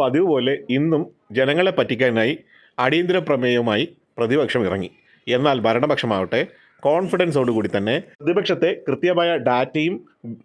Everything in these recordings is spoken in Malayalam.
പതിവ് പോലെ ഇന്നും ജനങ്ങളെ പറ്റിക്കാനായി അടിയന്തര പ്രമേയവുമായി പ്രതിപക്ഷം ഇറങ്ങി. എന്നാൽ ഭരണപക്ഷമാവട്ടെ കോൺഫിഡൻസോടുകൂടി തന്നെ പ്രതിപക്ഷത്തെ കൃത്യമായ ഡാറ്റയും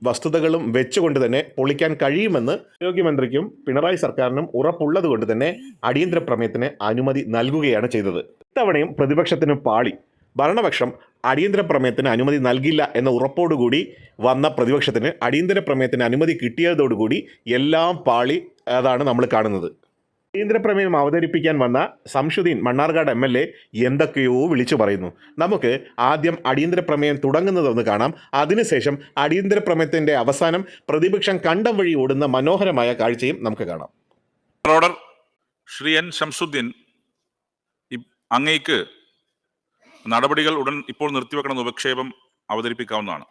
വസ്തുതകളും വെച്ചുകൊണ്ട് തന്നെ പൊളിക്കാൻ കഴിയുമെന്ന് ആരോഗ്യമന്ത്രിക്കും പിണറായി സർക്കാരിനും ഉറപ്പുള്ളത് കൊണ്ട് തന്നെ അടിയന്തര പ്രമേയത്തിന് അനുമതി നൽകുകയാണ് ചെയ്തത്. ഇത്തവണയും പ്രതിപക്ഷത്തിന് പാളി. ഭരണപക്ഷം അടിയന്തര പ്രമേയത്തിന് അനുമതി നൽകില്ല എന്ന ഉറപ്പോടുകൂടി വന്ന പ്രതിപക്ഷത്തിന് അടിയന്തര പ്രമേയത്തിന് അനുമതി കിട്ടിയതോടുകൂടി എല്ലാം പാളി അതാണ് നമ്മൾ കാണുന്നത്. കേന്ദ്രപ്രമേയം അവതരിപ്പിക്കാൻ വന്ന Shamsuddin Mannarkkad M L A എന്തൊക്കെയോ വിളിച്ചു പറയുന്നു. നമുക്ക് ആദ്യം അടിയന്തര പ്രമേയം തുടങ്ങുന്നതൊന്ന് കാണാം. അതിനുശേഷം അടിയന്തര പ്രമേയത്തിന്റെ അവസാനം പ്രതിപക്ഷം കണ്ടം വഴി ഓടുന്ന മനോഹരമായ കാഴ്ചയും നമുക്ക് കാണാം. ഓർഡർ ശ്രീ എൻ ഷംസുദ്ദീൻ അങ്ങേക്ക് നടപടികൾ ഉടൻ ഇപ്പോൾ നിർത്തിവെക്കണമെന്ന് ഉപക്ഷേപം അവതരിപ്പിക്കാവുന്നതാണ്.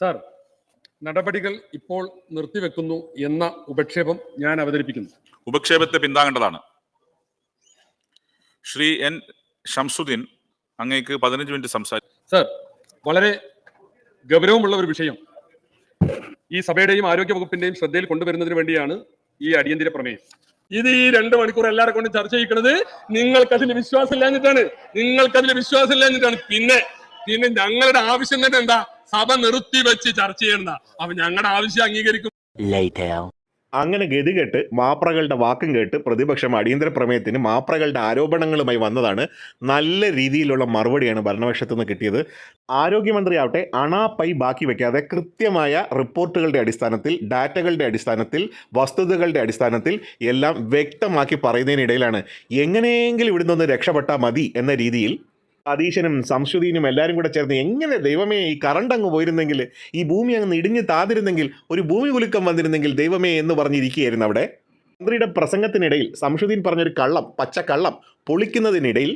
സാർ നടപടികൾ ഇപ്പോൾ നിർത്തിവെക്കുന്നു എന്ന ഉപക്ഷേപം ഞാൻ അവതരിപ്പിക്കുന്നു. ഉപക്ഷേപത്തെ പിന്താങ്ങേണ്ടതാണ്. ശ്രീ എൻ ഷംസുദ്ദീൻ അങ്ങേക്ക് പതിനഞ്ച് മിനിറ്റ് സംസാരിക്കും സർ വളരെ ഗൗരവമുള്ള ഒരു വിഷയം. ഈ സഭയുടെയും ആരോഗ്യ വകുപ്പിന്റെയും ശ്രദ്ധയിൽ കൊണ്ടുവരുന്നതിന് വേണ്ടിയാണ് ഈ അടിയന്തര പ്രമേയം. ഇത് ഈ രണ്ട് മണിക്കൂർ എല്ലാരെ കൊണ്ട് ചർച്ച ചെയ്യിക്കുന്നത് നിങ്ങൾക്കതിൽ വിശ്വാസം ഇല്ലാഞ്ഞിട്ടാണ് നിങ്ങൾക്കതിൽ വിശ്വാസം ഇല്ലാഞ്ഞിട്ടാണ് പിന്നെ പിന്നെ ഞങ്ങളുടെ ആവശ്യം തന്നെ എന്താ? സഭ നിർത്തി വെച്ച് ചർച്ച ചെയ്യണ്ട അപ്പൊ ഞങ്ങളുടെ ആവശ്യം അംഗീകരിക്കും. അങ്ങനെ ഗതികെട്ട് മാപ്രകളുടെ വാക്കും കേട്ട് പ്രതിപക്ഷം അടിയന്തര പ്രമേയത്തിന് മാപ്രകളുടെ ആരോപണങ്ങളുമായി വന്നതാണ് നല്ല രീതിയിലുള്ള മറുപടിയാണ് ഭരണപക്ഷത്തു നിന്ന് കിട്ടിയത്. ആരോഗ്യമന്ത്രി ആവട്ടെ അണാപ്പൈ ബാക്കി വയ്ക്കാതെ കൃത്യമായ റിപ്പോർട്ടുകളുടെ അടിസ്ഥാനത്തിൽ ഡാറ്റകളുടെ അടിസ്ഥാനത്തിൽ വസ്തുതകളുടെ അടിസ്ഥാനത്തിൽ എല്ലാം വ്യക്തമാക്കി പറയുന്നതിനിടയിലാണ് എങ്ങനെയെങ്കിലും ഇവിടുന്ന് ഒന്ന് രക്ഷപ്പെട്ടാൽ മതി എന്ന രീതിയിൽ സതീശനും സംശുദീനും എല്ലാവരും കൂടെ ചേർന്ന് എങ്ങനെ ദൈവമേ ഈ കറണ്ട് അങ്ങ് പോയിരുന്നെങ്കിൽ ഈ ഭൂമി അങ്ങ് ഇടിഞ്ഞ് താതിരുന്നെങ്കിൽ ഒരു ഭൂമി കുലുക്കം വന്നിരുന്നെങ്കിൽ ദൈവമേ എന്ന് പറഞ്ഞിരിക്കുകയായിരുന്നു അവിടെ. മന്ത്രിയുടെ പ്രസംഗത്തിനിടയിൽ സംശുദീൻ പറഞ്ഞൊരു കള്ളം പച്ചക്കള്ളം പൊളിക്കുന്നതിനിടയിൽ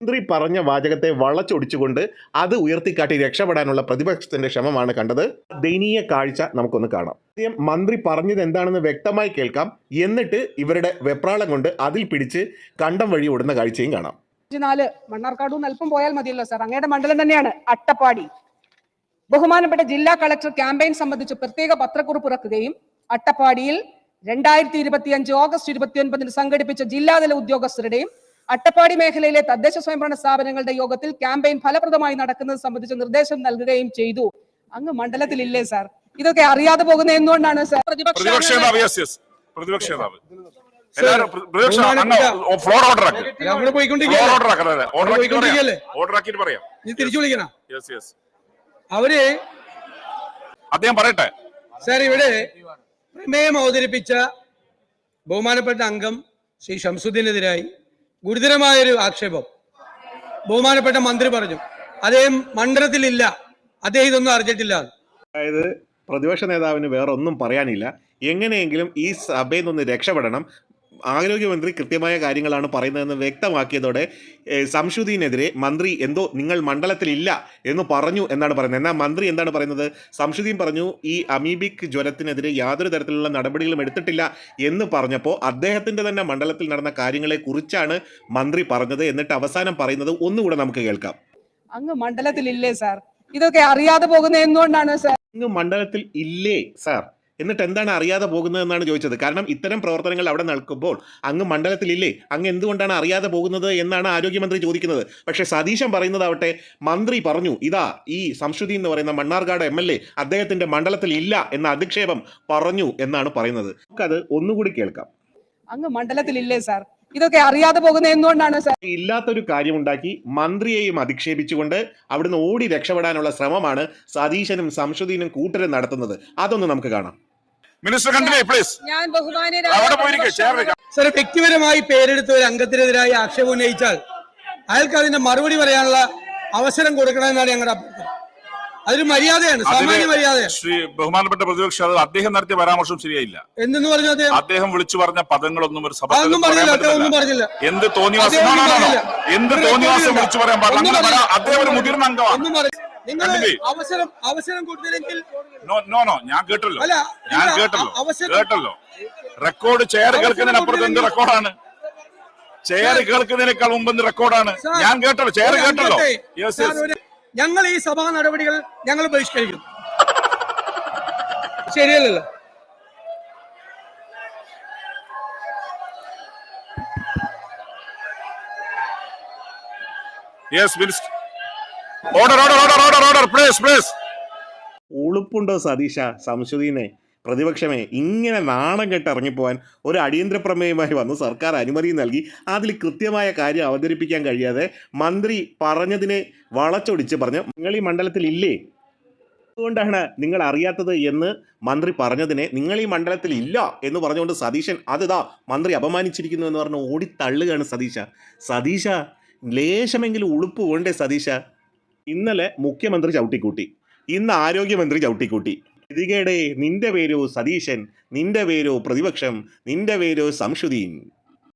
മന്ത്രി പറഞ്ഞ വാചകത്തെ വളച്ചൊടിച്ചുകൊണ്ട് അത് ഉയർത്തിക്കാട്ടി രക്ഷപ്പെടാനുള്ള പ്രതിപക്ഷത്തിന്റെ ശ്രമമാണ് കണ്ടത്. ദയനീയ കാഴ്ച നമുക്കൊന്ന് കാണാം. ആദ്യം മന്ത്രി പറഞ്ഞത് എന്താണെന്ന് വ്യക്തമായി കേൾക്കാം. എന്നിട്ട് ഇവരുടെ വെപ്രാളം കൊണ്ട് അതിൽ പിടിച്ച് കണ്ടം വഴി ഓടുന്ന കാഴ്ചയും കാണാം. നാല് മണ്ണാർക്കാട് നിന്ന് അല്പം പോയാൽ മതിയല്ലോ സാർ. അങ്ങയുടെ മണ്ഡലം തന്നെയാണ് അട്ടപ്പാടി. ബഹുമാനപ്പെട്ട ജില്ലാ കളക്ടർ ക്യാമ്പയിൻ സംബന്ധിച്ച് പ്രത്യേക പത്രക്കുറിപ്പ് ഇറക്കുകയും അട്ടപ്പാടിയിൽ രണ്ടായിരത്തി ഇരുപത്തി അഞ്ച് ഓഗസ്റ്റ് ഇരുപത്തി ഒൻപതിന് സംഘടിപ്പിച്ച ജില്ലാതല ഉദ്യോഗസ്ഥരുടെയും അട്ടപ്പാടി മേഖലയിലെ തദ്ദേശ സ്വയംഭരണ സ്ഥാപനങ്ങളുടെ യോഗത്തിൽ ക്യാമ്പയിൻ ഫലപ്രദമായി നടക്കുന്നത് സംബന്ധിച്ച് നിർദ്ദേശം നൽകുകയും ചെയ്തു. അങ്ങ് മണ്ഡലത്തിലില്ലേ സാർ? ഇതൊക്കെ അറിയാതെ പോകുന്ന എന്തുകൊണ്ടാണ് സാർ? പ്രതിപക്ഷ പ്രതിപക്ഷ ഫ്ലോർ ഓർഡർ ആക്ക്. നമ്മൾ ഫ്ലോർ പോയിക്കൊണ്ടിരിക്കുകയല്ലേ ഓർഡർ ആക്കാം ഓർഡർ ആക്കിയിട്ട് ഓർഡർ ആക്കിയിട്ട് പറയാം. നീ തിരിച്ചു വിളിക്കണ? യെസ് യെസ് അവർ അദ്ദേഹം പറയട്ടെ. സാർ ഇവിടെ പ്രമേയം അവതരിപ്പിച്ച ബഹുമാനപ്പെട്ട അംഗം ശ്രീ ഷംസുദ്ദീനെതിരായി ഗുരുതരമായൊരു ആക്ഷേപം. ബഹുമാനപ്പെട്ട മന്ത്രി പറഞ്ഞു അദ്ദേഹം മണ്ഡലത്തിലില്ല. അദ്ദേഹം ഇതൊന്നും അറിഞ്ഞിട്ടില്ല. അതായത് പ്രതിപക്ഷ നേതാവിന് വേറെ ഒന്നും പറയാനില്ല. എങ്ങനെയെങ്കിലും ഈ സഭയിൽ നിന്ന് രക്ഷപ്പെടണം. ആരോഗ്യമന്ത്രി കൃത്യമായ കാര്യങ്ങളാണ് പറയുന്നതെന്ന് വ്യക്തമാക്കിയതോടെ സംശുദ്ദീനെതിരെ മന്ത്രി എന്തോ നിങ്ങൾ മണ്ഡലത്തിലില്ല എന്ന് പറഞ്ഞു എന്നാണ് പറയുന്നത്. എന്നാൽ മന്ത്രി എന്താണ് പറയുന്നത്? സംശുദ്ധീൻ പറഞ്ഞു ഈ അമീബിക് ജ്വരത്തിനെതിരെ യാതൊരു തരത്തിലുള്ള നടപടികളും എടുത്തിട്ടില്ല എന്ന് പറഞ്ഞപ്പോൾ അദ്ദേഹത്തിന്റെ തന്നെ മണ്ഡലത്തിൽ നടന്ന കാര്യങ്ങളെക്കുറിച്ചാണ് മന്ത്രി പറഞ്ഞത് എന്നിട്ട് അവസാനം പറയുന്നത് ഒന്നുകൂടെ നമുക്ക് കേൾക്കാം. അങ്ങ് മണ്ഡലത്തിലില്ലേ സാർ? ഇതൊക്കെ അറിയാതെ പോകുന്ന എന്തുകൊണ്ടാണ് സാർ? അങ്ങ് മണ്ഡലത്തിൽ ഇല്ലേ സാർ? എന്നിട്ട് എന്താണ് അറിയാതെ പോകുന്നത് എന്നാണ് ചോദിച്ചത്. കാരണം ഇത്തരം പ്രവർത്തനങ്ങൾ അവിടെ നടക്കുമ്പോൾ അങ്ങ് മണ്ഡലത്തിലില്ലേ? അങ്ങ് എന്തുകൊണ്ടാണ് അറിയാതെ പോകുന്നത് എന്നാണ് ആരോഗ്യമന്ത്രി ചോദിക്കുന്നത്. പക്ഷേ സതീശൻ പറയുന്നതാവട്ടെ മന്ത്രി പറഞ്ഞു ഇതാ ഈ സംശുതി എന്ന് പറയുന്ന മണ്ണാർക്കാട് എം എൽ എ അദ്ദേഹത്തിന്റെ മണ്ഡലത്തിൽ ഇല്ല എന്ന അധിക്ഷേപം പറഞ്ഞു എന്നാണ് പറയുന്നത്. നമുക്കത് ഒന്നുകൂടി കേൾക്കാം. അങ്ങ് മണ്ഡലത്തിലില്ലേ സാർ? ഇതൊക്കെ അറിയാതെ പോകുന്ന എന്തുകൊണ്ടാണ് സാർ? ഇല്ലാത്തൊരു കാര്യമുണ്ടാക്കി മന്ത്രിയെയും അധിക്ഷേപിച്ചുകൊണ്ട് അവിടുന്ന് ഓടി രക്ഷപ്പെടാനുള്ള ശ്രമമാണ് സതീശനും സംശുദ്ധീനും കൂട്ടരും നടത്തുന്നത്. അതൊന്ന് നമുക്ക് കാണാം. മിനിസ്റ്റർ കണ്ടിന്യൂ പ്ലീസ് ഞാൻ അവിടെ പോയിരിക്കും ചെയർ വെക്കാം സാർ വ്യക്തിപരമായി പേരെടുത്ത ഒരു അംഗത്തിനെതിരായി ആക്ഷേപം ഉന്നയിച്ചാൽ അയാൾക്ക് അതിന്റെ മറുപടി പറയാനുള്ള അവസരം കൊടുക്കണമെന്നാണ് ഞങ്ങളുടെ അഭ്യർത്ഥന. അതൊരു മര്യാദയാണ് സാമാന്യ മര്യാദ മര്യാദയാണ്. ശ്രീ ബഹുമാനപ്പെട്ട പ്രതിപക്ഷ അത് അദ്ദേഹം നടത്തിയ പരാമർശം ശരിയായില്ല. എന്തെന്ന് പറഞ്ഞു അദ്ദേഹം? അദ്ദേഹം വിളിച്ചു പറഞ്ഞ പദങ്ങളൊന്നും ഒരു സഭ ഒന്നും പറഞ്ഞില്ല ഒന്നും പറഞ്ഞില്ല. എന്ത് തോന്നിവാസം. എന്ത് തോന്നിവാസം. വിളിച്ചു പറയാൻ പാടില്ല. അദ്ദേഹം ഒരു മുതിർന്ന അംഗമാണ്. നിങ്ങൾ അവസരം അവസരം കൊടുത്തില്ലെങ്കിൽ നോ നോ ഞാൻ കേട്ടല്ലോ. ഞാൻ കേട്ടല്ലോ. കേട്ടല്ലോ. റെക്കോർഡ് ചെയർ കേൾക്കുന്നതിനപ്പുറത്ത് എന്ത് റെക്കോർഡാണ് ചെയർ കേൾക്കുന്നതിനേക്കാൾ മുമ്പ് എന്ത് റെക്കോർഡാണ് ഞാൻ കേട്ടല്ലോ. ചെയർ കേട്ടല്ലോ. ഞങ്ങൾ ഈ സഭാ നടപടികൾ ഞങ്ങൾ ബഹിഷ്കരിക്കും. ശരിയല്ലല്ലോ. Yes minister order order order order order please please ഉളുപ്പുണ്ടോ സതീഷ? സംശുദീനെ പ്രതിപക്ഷമേ ഇങ്ങനെ നാണം കെട്ട് ഇറങ്ങിപ്പോവാൻ ഒരു അടിയന്തര പ്രമേയമായി വന്ന് സർക്കാർ അനുമതി നൽകി. അതിൽ കൃത്യമായ കാര്യം അവതരിപ്പിക്കാൻ കഴിയാതെ മന്ത്രി പറഞ്ഞതിനെ വളച്ചൊടിച്ച് പറഞ്ഞു. നിങ്ങൾ ഈ മണ്ഡലത്തിൽ ഇല്ലേ? അതുകൊണ്ടാണ് നിങ്ങൾ അറിയാത്തത് എന്ന് മന്ത്രി പറഞ്ഞതിനെ നിങ്ങൾ ഈ മണ്ഡലത്തിൽ ഇല്ല എന്ന് പറഞ്ഞുകൊണ്ട് സതീശൻ അതിതാ മന്ത്രി അപമാനിച്ചിരിക്കുന്നു എന്ന് പറഞ്ഞ് ഓടിത്തള്ളുകയാണ് സതീശ. സതീശ ലേശമെങ്കിലും ഉളുപ്പ് വേണ്ടേ സതീശ? ഇന്നലെ മുഖ്യമന്ത്രി ചവിട്ടിക്കൂട്ടി. ഇന്ന് ആരോഗ്യമന്ത്രി ചവിട്ടിക്കൂട്ടി. ഇതികേടെ നിന്റെ പേരോ സതീശൻ നിന്റെ പേരോ പ്രതിപക്ഷം നിന്റെ പേരോ സംശുദ്ധീൻ